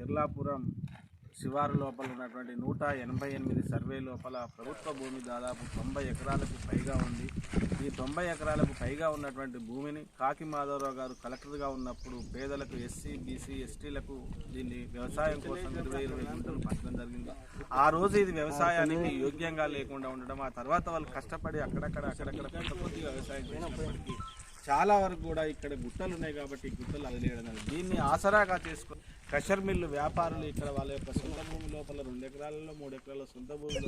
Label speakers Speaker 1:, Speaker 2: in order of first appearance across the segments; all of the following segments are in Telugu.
Speaker 1: తిర్లాపురం శివారు లోపల ఉన్నటువంటి నూట ఎనభై ఎనిమిది సర్వే లోపల ప్రభుత్వ భూమి దాదాపు తొంభై ఎకరాలకు పైగా ఉంది. ఈ తొంభై ఎకరాలకు పైగా ఉన్నటువంటి భూమిని కాకి మాధవరావు గారు కలెక్టర్గా ఉన్నప్పుడు పేదలకు ఎస్సీ బీసీ ఎస్టీలకు దీన్ని వ్యవసాయం కోసం ఇరవై ఇరవై గుంటలు పంచడం జరిగింది. ఆ రోజు ఇది వ్యవసాయానికి యోగ్యంగా లేకుండా ఉండడం ఆ తర్వాత వాళ్ళు కష్టపడి అక్కడక్కడ అక్కడక్కడ కొంత కొద్దిగా వ్యవసాయం చేసినప్పటికీ చాలా వరకు కూడా ఇక్కడ గుట్టలు ఉన్నాయి కాబట్టి గుట్టలు అదిలేయడం దీన్ని ఆసరాగా చేసుకొని కషర్ మిల్లు వ్యాపారులు ఇక్కడ వాళ్ళ యొక్క సొంత భూమి లోపల రెండు ఎకరాలలో మూడు ఎకరాల సొంత భూమి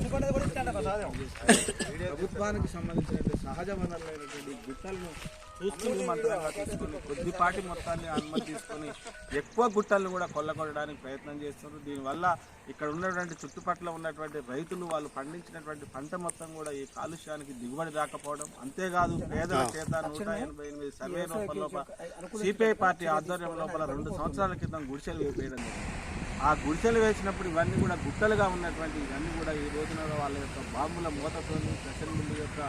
Speaker 1: ప్రభుత్వానికి సంబంధించినటువంటి సహజ వనరులైనటువంటి గుట్టలను చూసుకుని మంత్రంగా తీసుకుని కొద్దిపాటి మొత్తాన్ని అనుమతి తీసుకొని ఎక్కువ గుట్టలను కూడా కొల్లగొట్టడానికి ప్రయత్నం చేస్తున్నారు. దీనివల్ల ఇక్కడ ఉన్నటువంటి చుట్టుపక్కల ఉన్నటువంటి రైతులు వాళ్ళు పండించినటువంటి పంట మొత్తం కూడా ఈ కాలుష్యానికి దిగుబడి రాకపోవడం అంతేకాదు పేదల చేత నూట ఎనభై ఎనిమిది సర్వే లోపల సిపిఐ పార్టీ ఆధ్వర్యం లోపల రెండు సంవత్సరాల క్రితం గుడిసెలు వేయడం ఆ గుడిసెలు వేసినప్పుడు ఇవన్నీ కూడా గుట్టలుగా ఉన్నటువంటి ఇవన్నీ కూడా ఈ రోజున వాళ్ళ యొక్క బాంబుల మూతతోని ప్రెషర్ ముందు యొక్క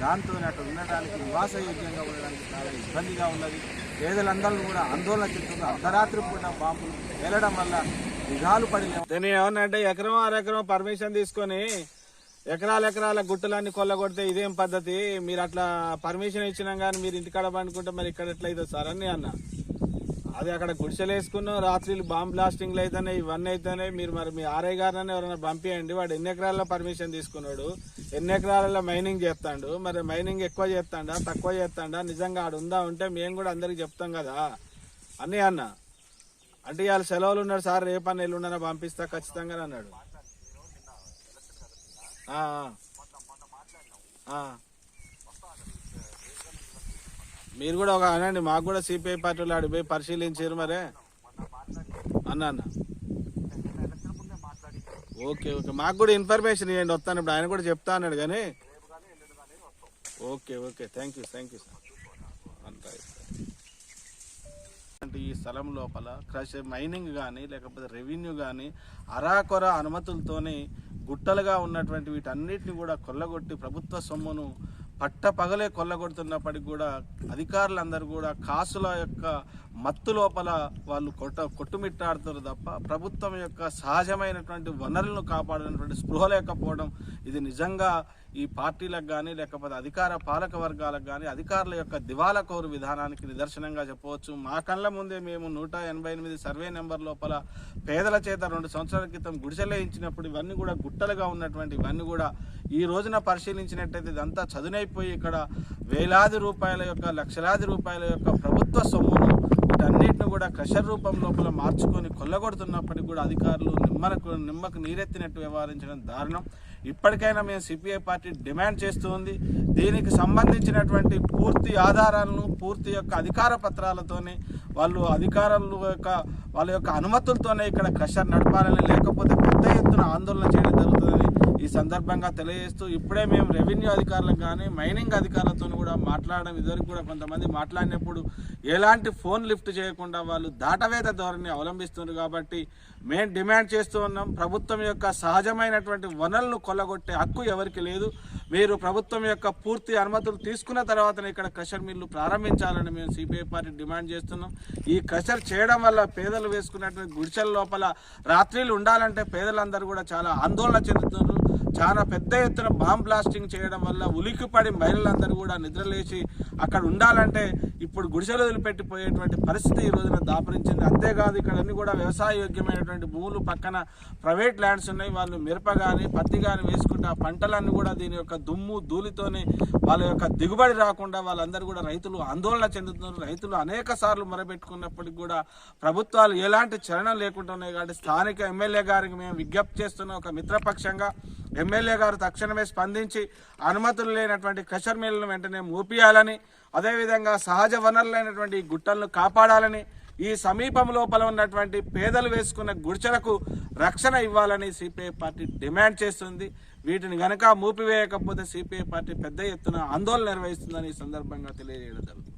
Speaker 1: దాంతో అక్కడ ఉండడానికి నివాసయోగ్యంగా ఉండడానికి చాలా ఇబ్బందిగా ఉన్నది. పేదలందరూ కూడా ఆందోళన చెందుతున్న అర్ధరాత్రి పూట బాంబులు వెళ్ళడం వల్ల నిఘాలు పడి నేను ఏమన్నంటే ఎకరం అరెకరం పర్మిషన్ తీసుకొని ఎకరాల ఎకరాల గుట్టలన్నీ కొల్లగొడితే ఇదేం పద్ధతి? మీరు అట్లా పర్మిషన్ ఇచ్చినా కానీ మీరు ఇంటికాడ పండుకుంటే మరి ఇక్కడ ఎట్లయితే సార్ అని అన్నా. అది అక్కడ గుడిసెలు వేసుకున్నాం రాత్రిలు బాంబ్ బ్లాస్టింగ్లు అయితేనే ఇవన్నీ అయితేనే. మీరు మరి మీ ఆర్ఐ గారిని ఎవరైనా పంపించండి వాడు ఎన్ని ఎకరాల్లో పర్మిషన్ తీసుకున్నాడు? ఎన్ని ఎకరాలలో మైనింగ్ చేస్తాడు? మరి మైనింగ్ ఎక్కువ చేస్తాడా? తక్కువ చేస్తాడా? నిజంగా ఆడు ఉందా ఉంటే మేము కూడా అందరికి చెప్తాం కదా. అని అన్న. అంటే ఇవాళ సెలవులు ఉన్నాడు సార్ రేపన్న ఎల్లుండన పంపిస్తా ఖచ్చితంగా అన్నాడు. ఆ. మీరు కూడా ఒక అనండి మాకు కూడా సిపిఐ పార్టీలో ఆడి పోయి పరిశీలించారు మరే. అన్న అన్న. Okay okay. మాకు కూడా ఇన్ఫర్మేషన్ ఇవ్వండి వస్తాను. ఇప్పుడు ఆయన కూడా చెప్తా అన్నాడు కానీ. Okay okay. Thank you thank you sir. అంటే ఈ స్థలం లోపల క్రష్ మైనింగ్ కానీ లేకపోతే రెవెన్యూ కానీ అరాకొర అనుమతులతోనే గుట్టలుగా ఉన్నటువంటి వీటన్నిటిని కూడా కొల్లగొట్టి ప్రభుత్వ సొమ్మును పట్ట పగలే కొల్లగొడుతున్నప్పటికి కూడా అధికారులందరూ కూడా కాసుల యొక్క మత్తు లోపల వాళ్ళు కొట్ట కొట్టుమిట్టాడుతారు తప్ప ప్రభుత్వం యొక్క సహజమైనటువంటి వనరులను కాపాడినటువంటి స్పృహ లేకపోవడం ఇది నిజంగా ఈ పార్టీలకు కానీ లేకపోతే అధికార పాలక వర్గాలకు కానీ అధికారుల యొక్క దివాల కోరు విధానానికి నిదర్శనంగా చెప్పవచ్చు. మా కళ్ళ ముందే మేము నూట ఎనభై ఎనిమిది సర్వే నెంబర్ లోపల పేదల చేత రెండు సంవత్సరాల క్రితం గుడిసెలేయించినప్పుడు ఇవన్నీ కూడా గుట్టలుగా ఉన్నటువంటి ఇవన్నీ కూడా ఈ రోజున పరిశీలించినట్టయితే ఇదంతా చదునైపోయి ఇక్కడ వేలాది రూపాయల యొక్క లక్షలాది రూపాయల యొక్క ప్రభుత్వ సొమ్మును వీటన్నిటిని కూడా క్రషర్ రూపం లోపల మార్చుకొని కొల్లగొడుతున్నప్పటికీ కూడా అధికారులు నిమ్మకు నిమ్మకు నీరెత్తినట్టు వ్యవహరించడం దారుణం. ఇప్పటికైనా మేము సిపిఐ పార్టీ డిమాండ్ చేస్తూ ఉంది. దీనికి సంబంధించినటువంటి పూర్తి ఆధారాలను పూర్తి యొక్క అధికార పత్రాలతోనే వాళ్ళు అధికారుల యొక్క వాళ్ళ యొక్క అనుమతులతోనే ఇక్కడ క్రషర్ నడపాలని లేకపోతే పెద్ద ఎత్తున ఆందోళన చేయడం జరుగుతుందని ఈ సందర్భంగా తెలియజేస్తూ ఇప్పుడే మేము రెవెన్యూ అధికారులకు కానీ మైనింగ్ అధికారులతో కూడా మాట్లాడడం ఇదివరకు కూడా కొంతమంది మాట్లాడినప్పుడు ఎలాంటి ఫోన్ లిఫ్ట్ చేయకుండా వాళ్ళు దాటవేత ధోరణి అవలంబిస్తున్నారు కాబట్టి మేము డిమాండ్ చేస్తూ ఉన్నాం. ప్రభుత్వం యొక్క సహజమైనటువంటి వనరులను కొల్లగొట్టే హక్కు ఎవరికి లేదు. మీరు ప్రభుత్వం యొక్క పూర్తి అనుమతులు తీసుకున్న తర్వాతనే ఇక్కడ క్రషర్ మిల్లు ప్రారంభించాలని మేము సిపిఐ పార్టీ డిమాండ్ చేస్తున్నాం. ఈ క్రషర్ చేయడం వల్ల పేదలు వేసుకున్నటువంటి గుడిసెల లోపల రాత్రిలు ఉండాలంటే పేదలందరూ కూడా చాలా ఆందోళన చెందుతున్నారు. చాలా పెద్ద ఎత్తున బాంబ్ బ్లాస్టింగ్ చేయడం వల్ల ఉలిక్కిపడి మహిళలందరూ కూడా నిద్రలేచి అక్కడ ఉండాలంటే ఇప్పుడు గుడిసెలు వదిలిపెట్టిపోయేటువంటి పరిస్థితి ఈ రోజున దాపరించింది. అంతేకాదు ఇక్కడ అన్ని కూడా వ్యవసాయ యోగ్యమైనటువంటి భూములు పక్కన ప్రైవేట్ ల్యాండ్స్ ఉన్నాయి. వాళ్ళు మిరప కానీ పత్తి కానీ వేసుకుంటే ఆ పంటలన్నీ కూడా దీని యొక్క దుమ్ము ధూళితోనే వాళ్ళ యొక్క దిగుబడి రాకుండా వాళ్ళందరూ కూడా రైతులు ఆందోళన చెందుతున్నారు. రైతులు అనేక సార్లు మొరబెట్టుకున్నప్పటికీ కూడా ప్రభుత్వాలు ఎలాంటి చలనం లేకుండా ఉన్నాయి. కాబట్టి స్థానిక ఎమ్మెల్యే గారికి మేము విజ్ఞప్తి చేస్తున్న ఒక మిత్రపక్షంగా ఎమ్మెల్యే గారు తక్షణమే స్పందించి అనుమతులు లేనటువంటి క్రషర్ మిల్లులను వెంటనే మూపియాలని అదేవిధంగా సహజ వనరులైనటువంటి గుట్టలను కాపాడాలని ఈ సమీపం లోపల ఉన్నటువంటి పేదలు వేసుకున్న గుడిచెలకు రక్షణ ఇవ్వాలని సిపిఐ పార్టీ డిమాండ్ చేస్తుంది. వీటిని గనక మూపివేయకపోతే సిపిఐ పార్టీ పెద్ద ఎత్తున ఆందోళన నిర్వహిస్తుందని ఈ సందర్భంగా తెలియజేయడం జరుగుతుంది.